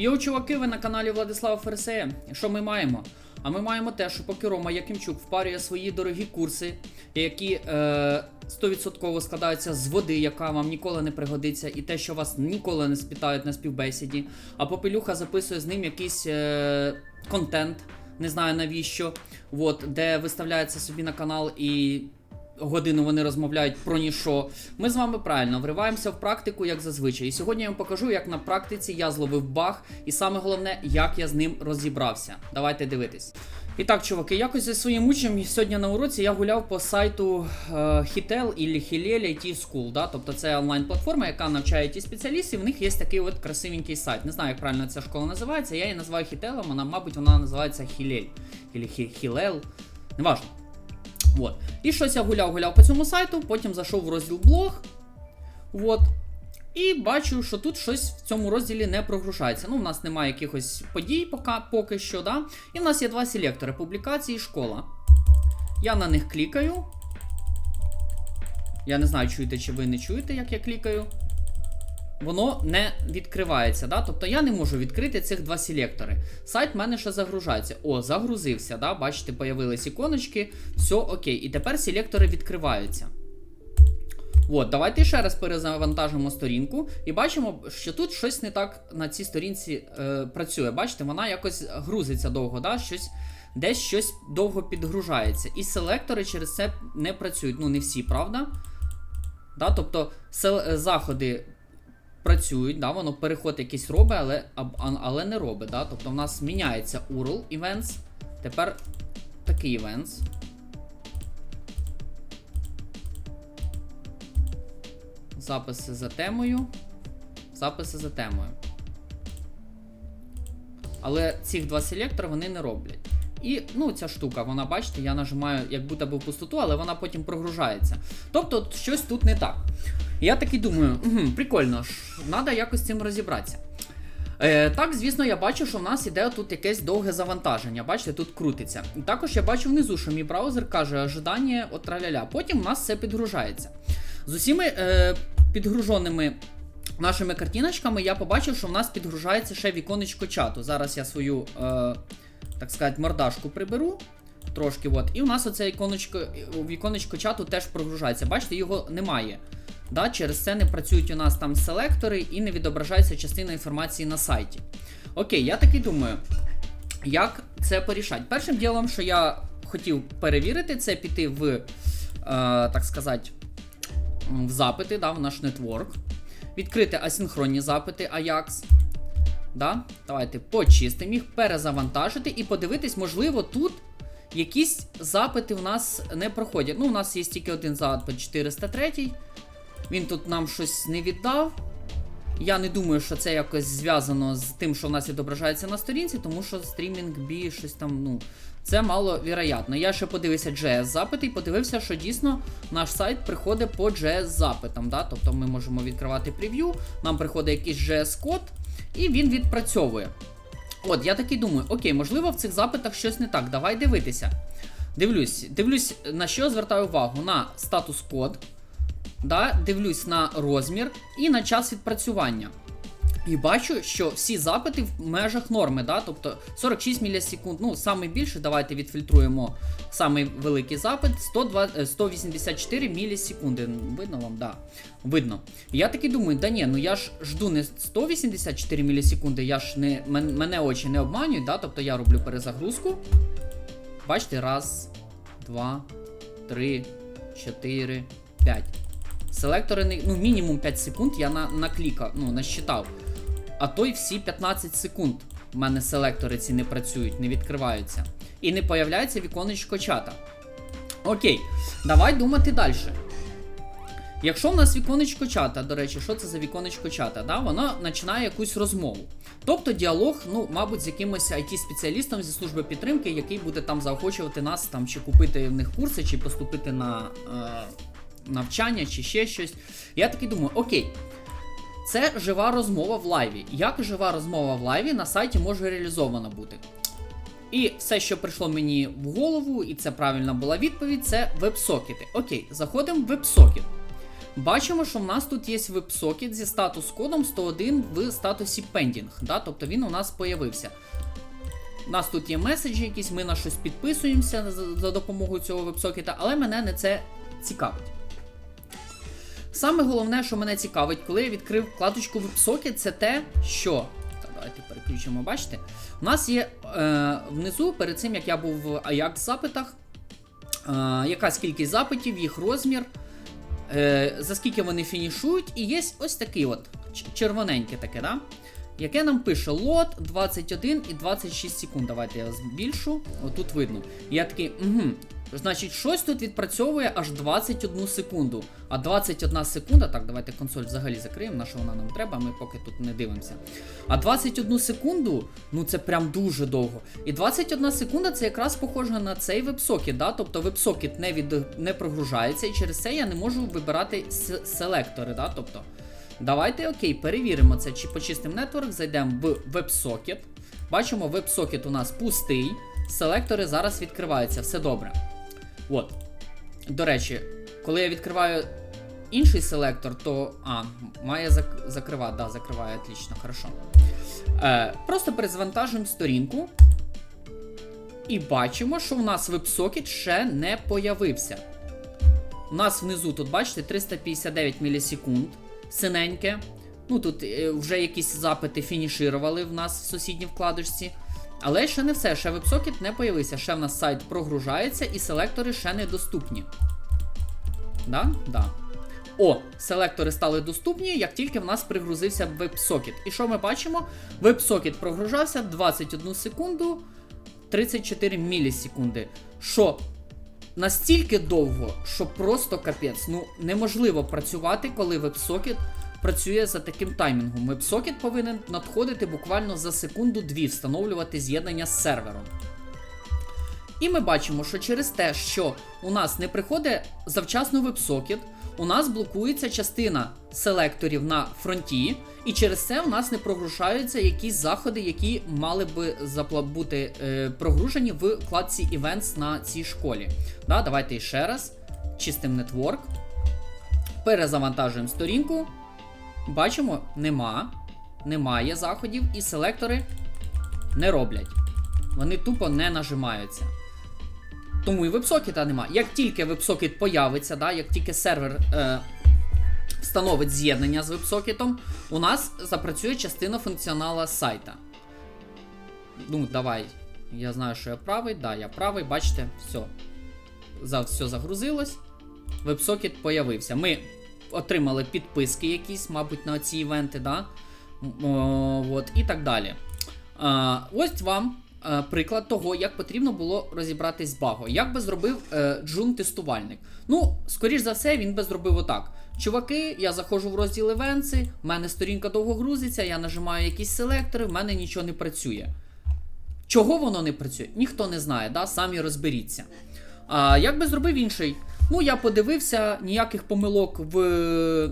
Йоу, чуваки, ви на каналі Владислава Ферсея. Що ми маємо? А ми маємо те, що поки Рома Якимчук впарює свої дорогі курси, які е, 100% складаються з води, яка вам ніколи не пригодиться, і те, що вас ніколи не спитають на співбесіді. А Попелюха записує з ним якийсь е, контент, не знаю навіщо, от, де виставляється собі на канал і годину вони розмовляють про ніщо. Ми з вами правильно вриваємося в практику, як зазвичай. І сьогодні я вам покажу, як на практиці я зловив баг, і саме головне, як я з ним розібрався. Давайте дивитись. І так, чуваки, якось зі своїм учнем сьогодні на уроці я гуляв по сайту е, Hitel і Hillel IT School. Да? Тобто це онлайн-платформа, яка навчає ті спеціалістів. В них є такий от красивенький сайт. Не знаю, як правильно ця школа називається. Я її називаю Хітелом, вона, мабуть, вона називається. Или Hillel. Неважно. От. І щось я гуляв, гуляв по цьому сайту, потім зайшов в розділ блог. От. І бачу, що тут щось в цьому розділі не прогружається. Ну, в нас немає якихось подій поки, поки що, да? І в нас є два селектори: публікації і школа. Я на них клікаю. Я не знаю, чуєте чи ви не чуєте, як я клікаю. Воно не відкривається, да? тобто я не можу відкрити цих два селектори. Сайт в мене ще загружається. О, загрузився, да? бачите, появились іконочки, все окей. І тепер селектори відкриваються. От, давайте ще раз перезавантажимо сторінку і бачимо, що тут щось не так на цій сторінці е, працює. Бачите, вона якось грузиться довго, да? щось, десь щось довго підгружається. І селектори через це не працюють. Ну, не всі, правда? Да? Тобто сел- заходи працюють, да, воно переход якийсь робить, але, але не робить. Да? Тобто в нас міняється URL events. Тепер такий events. Записи за темою. Записи за темою. Але цих два селектори вони не роблять. І ну, ця штука, вона, бачите, я нажимаю, як будто би в пустоту, але вона потім прогружається. Тобто щось тут не так. Я такий думаю, угу, прикольно, треба якось з цим розібратися. Е, так, звісно, я бачу, що в нас іде тут якесь довге завантаження. Бачите, тут крутиться. І також я бачу внизу, що мій браузер каже ожидання от траля-ля. Потім в нас все підгружається. З усіми е, підгруженими нашими картиночками я побачив, що в нас підгружається ще віконечко чату. Зараз я свою, е, так сказати, мордашку приберу. Трошки, от. І у нас оце іконочко, віконечко чату теж прогружається. Бачите, його немає. Да, через це не працюють у нас там селектори і не відображається частина інформації на сайті. Окей, я таки думаю, як це порішати. Першим ділом, що я хотів перевірити, це піти в, е, так сказати, в запити, да, в наш нетворк, відкрити асинхронні запити Ajax. Да? Давайте почистимо їх, перезавантажити і подивитись, можливо, тут якісь запити в нас не проходять. Ну, у нас є тільки один запит 403. Він тут нам щось не віддав. Я не думаю, що це якось зв'язано з тим, що в нас відображається на сторінці, тому що стрімінг бі щось там, ну, це маловіроятно. Я ще подивився JS запити і подивився, що дійсно наш сайт приходить по JS запитам. Да? Тобто ми можемо відкривати прев'ю, нам приходить якийсь JS код, і він відпрацьовує. От, я таки думаю, окей, можливо, в цих запитах щось не так. Давай дивитися. Дивлюсь, дивлюсь, на що звертаю увагу? На статус код. Да, дивлюсь на розмір і на час відпрацювання. І бачу, що всі запити в межах норми, да? тобто 46 мілісекунд. Ну, самий більший, давайте відфільтруємо самий великий запит 102, е, 184 мілісекунди. Видно вам, да. Видно. Я таки думаю, да ні, ну я ж жду не 184 мілісекунди, я ж не мене очі не обманюють, да? тобто я роблю перезагрузку. Бачите, раз, два, три, чотири, п'ять. Селектори ну, мінімум 5 секунд я на, наклікав, ну, насчитав. А то й всі 15 секунд в мене селектори ці не працюють, не відкриваються. І не появляється віконечко чата. Окей, давай думати далі. Якщо в нас віконечко чата, до речі, що це за віконечко чата? Да? Воно починає якусь розмову. Тобто діалог, ну, мабуть, з якимось IT-спеціалістом зі служби підтримки, який буде там заохочувати нас там, чи купити в них курси, чи поступити на е, навчання, чи ще щось. Я таки думаю, окей. Це жива розмова в лайві. Як жива розмова в лайві на сайті може реалізована бути? І все, що прийшло мені в голову, і це правильна була відповідь, це веб-сокети. Окей, заходимо в веб-сокет. бачимо, що в нас тут є WebSocket зі статус-кодом 101 в статусі Pending. Да? Тобто він у нас появився. У нас тут є меседжі якісь, ми на щось підписуємося за допомогою цього вебсокета, але мене не це цікавить. Саме головне, що мене цікавить, коли я відкрив вкладочку WebSocket, це те, що. Давайте переключимо, бачите. У нас є е, внизу, перед цим як я був в Ajax запитах, е, якась кількість запитів, їх розмір, е, за скільки вони фінішують, і є ось такий от ч- червоненьке таке, да? Яке нам пише лот 21 і 26 секунд. Давайте я збільшу. Отут видно. Я такий, угу. Значить, щось тут відпрацьовує аж 21 секунду. А 21 секунда, так, давайте консоль взагалі закриємо, на що вона нам треба, ми поки тут не дивимося. А 21 секунду, ну це прям дуже довго. І 21 секунда це якраз похоже на цей вебсокет, да? тобто вебсокет не, від, не прогружається, і через це я не можу вибирати селектори. Да? Тобто, давайте окей, перевіримо це чи по чистим нетворк, зайдемо в WebSocket. Бачимо, WebSocket у нас пустий. Селектори зараз відкриваються, все добре. От. До речі, коли я відкриваю інший селектор, то. А, має зак... закривати, да, закриває, отлично, хорошо. Е, просто перезвантажуємо сторінку. І бачимо, що у нас WebSocket ще не появився. У нас внизу, тут, бачите, 359 мілісекунд, синеньке. Ну тут е, вже якісь запити фініширували в нас в сусідній вкладочці. Але ще не все, ще WebSocket не появився. Ще в нас сайт прогружається і селектори ще не доступні. Да? Да. О, селектори стали доступні, як тільки в нас пригрузився WebSocket. І що ми бачимо? WebSocket прогружався 21 секунду 34 мілісекунди. Що настільки довго, що просто капець. Ну, неможливо працювати, коли WebSocket працює за таким таймінгом. WebSocket повинен надходити буквально за секунду-дві, встановлювати з'єднання з сервером. І ми бачимо, що через те, що у нас не приходить завчасно WebSocket, у нас блокується частина селекторів на фронті, і через це у нас не прогружаються якісь заходи, які мали би бути е, прогружені в вкладці Events на цій школі. Да, давайте ще раз. Чистим нетворк. Перезавантажуємо сторінку. Бачимо, нема. Немає заходів, і селектори не роблять. Вони тупо не нажимаються. Тому і вебсокета нема. Як тільки вебсокет появиться, да, як тільки сервер е, встановить з'єднання з вебсокетом, у нас запрацює частина функціонала сайта. Ну, давай. Я знаю, що я правий. Да, я правий, бачите, все. За, все загрузилось. Вебсокет появився. Ми отримали підписки якісь, мабуть, на ці івенти, да? О, от, і так далі. А, ось вам е, приклад того, як потрібно було розібратись з багом. Як би зробив е, джун-тестувальник? Ну, скоріш за все, він би зробив отак. Чуваки, я заходжу в розділ івенти, в мене сторінка довго грузиться, я нажимаю якісь селектори, в мене нічого не працює. Чого воно не працює? Ніхто не знає, да? самі розберіться. А як би зробив інший? Ну, я подивився, ніяких помилок в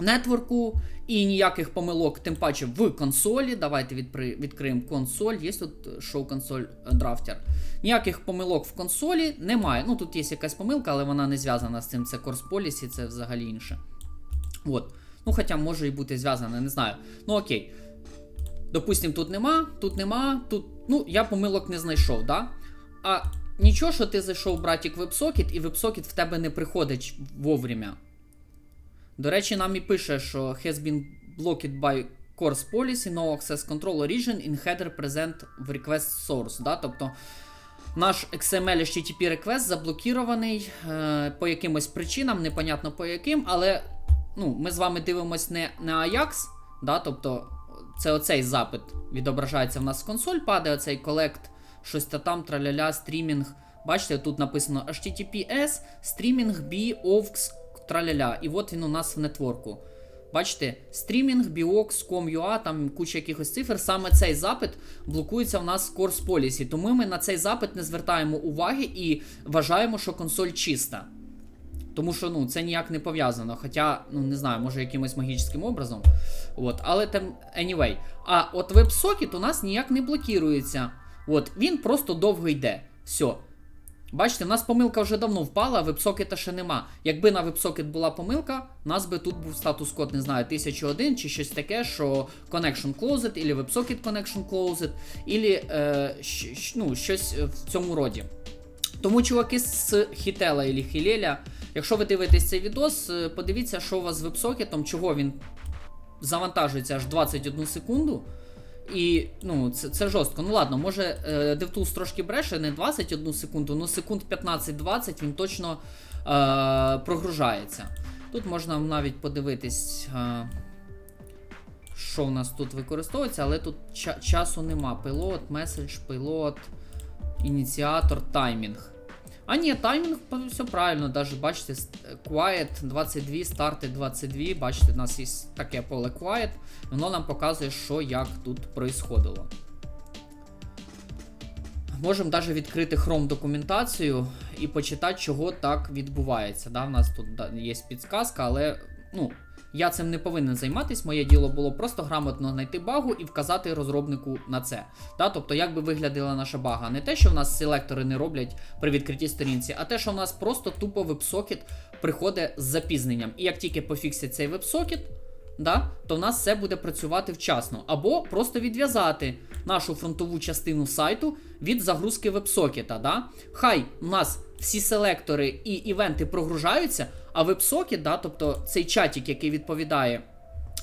нетворку і ніяких помилок, тим паче в консолі. Давайте відпри... відкриємо консоль. Є тут шоу консоль е, драфтер. Ніяких помилок в консолі немає. Ну, тут є якась помилка, але вона не зв'язана з цим. Це Course Policy, це взагалі інше. От. Ну, хоча може і бути зв'язана, не знаю. Ну окей. Допустим, тут нема, тут нема, тут. Ну, я помилок не знайшов, да? А нічого, що ти зайшов, братік, в WebSocket, і WebSocket в тебе не приходить вовремя. До речі, нам і пише, що has been blocked by course policy, no access control origin in header present в request source. Да? Тобто наш XML HTTP request заблокірований е, по якимось причинам, непонятно по яким, але ну, ми з вами дивимось не на Ajax, да? тобто це оцей запит відображається в нас в консоль, падає оцей collect, щось та там, траляля, стрімінг. Бачите, тут написано HTTPS, стрімінг B, OVX, траляля. І от він у нас в нетворку. Бачите, стрімінг, BIOX, com.ua, там куча якихось цифр. Саме цей запит блокується в нас в Course Policy. Тому ми на цей запит не звертаємо уваги і вважаємо, що консоль чиста. Тому що ну, це ніяк не пов'язано. Хоча, ну не знаю, може якимось магічним образом. От, але там, anyway. А от WebSocket у нас ніяк не блокірується. От, він просто довго йде. Все. Бачите, в нас помилка вже давно впала, а WebSocket ще нема. Якби на WebSocket була помилка, у нас би тут був статус-код, не знаю, 1001 чи щось таке, що connection closed, или WebSocket connection closed, или е, ну, щось в цьому роді. Тому, чуваки з Хітела і Хілеля, якщо ви дивитесь цей відос, е, подивіться, що у вас з вебсокетом, чого він завантажується аж 21 секунду. І ну, це, це жорстко. Ну ладно, може е, DevTools трошки бреше, не 21 секунду, ну секунд 15-20 він точно е, прогружається. Тут можна навіть подивитись, е, що у нас тут використовується, але тут ча- часу нема. Пилот, меседж, пилот, ініціатор, таймінг. А ні, таймінг все правильно, даже бачите, quiet 22, старти 22. Бачите, у нас є таке поле quiet, воно нам показує, що як тут происходило. Можемо навіть відкрити Chrome документацію і почитати, чого так відбувається. Да? У нас тут є підсказка, але ну, я цим не повинен займатися. Моє діло було просто грамотно знайти багу і вказати розробнику на це. Да? Тобто, як би виглядала наша бага. Не те, що в нас селектори не роблять при відкритій сторінці, а те, що в нас просто тупо вебсокет приходить з запізненням. І як тільки пофіксять цей вебсокет, да, то в нас все буде працювати вчасно. Або просто відв'язати нашу фронтову частину сайту від загрузки вебсокета. Да? Хай у нас всі селектори і івенти прогружаються, а вебсокет, да, тобто цей чатик, який відповідає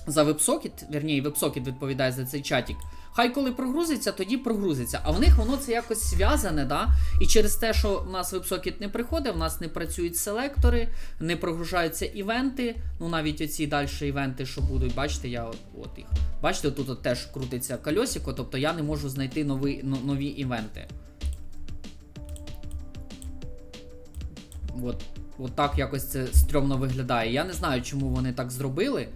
за вебсокет, верніше, вебсокет відповідає за цей чатик. Хай коли прогрузиться, тоді прогрузиться. А в них воно це якось зв'язане, да? І через те, що в нас вебсокет не приходить, в нас не працюють селектори, не прогружаються івенти. Ну навіть оці далі івенти, що будуть, бачите, я от, от їх. Бачите, тут от теж крутиться кольосико, тобто я не можу знайти нові, нові івенти. От, от якось це стрьомно виглядає. Я не знаю, чому вони так зробили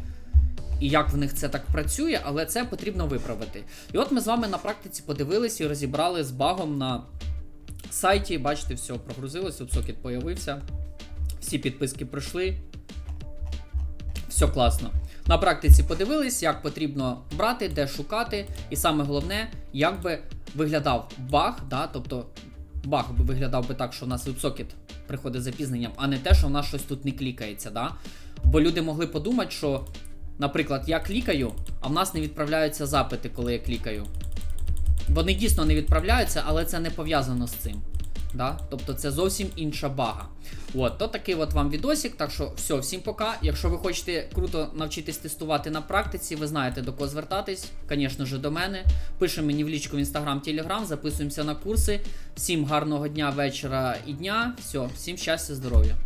і як в них це так працює, але це потрібно виправити. І от ми з вами на практиці подивилися і розібрали з багом на сайті. Бачите, все прогрузилось, WebSocket появився. Всі підписки пройшли. Все класно. На практиці подивились, як потрібно брати, де шукати, і саме головне, як би виглядав баг, да? тобто баг би виглядав би так, що у нас WebSocket приходить з запізненням, а не те, що у нас щось тут не клікається. Да? Бо люди могли подумати, що, наприклад, я клікаю, а в нас не відправляються запити, коли я клікаю. Вони дійсно не відправляються, але це не пов'язано з цим. Да? Тобто це зовсім інша бага. От, то такий от вам відосик. Так що все, всім пока. Якщо ви хочете круто навчитись тестувати на практиці, ви знаєте до кого звертатись, звісно ж, до мене. Пише мені в лічку в інстаграм, телеграм, записуємося на курси. Всім гарного дня, вечора і дня. Все, всім щастя, здоров'я.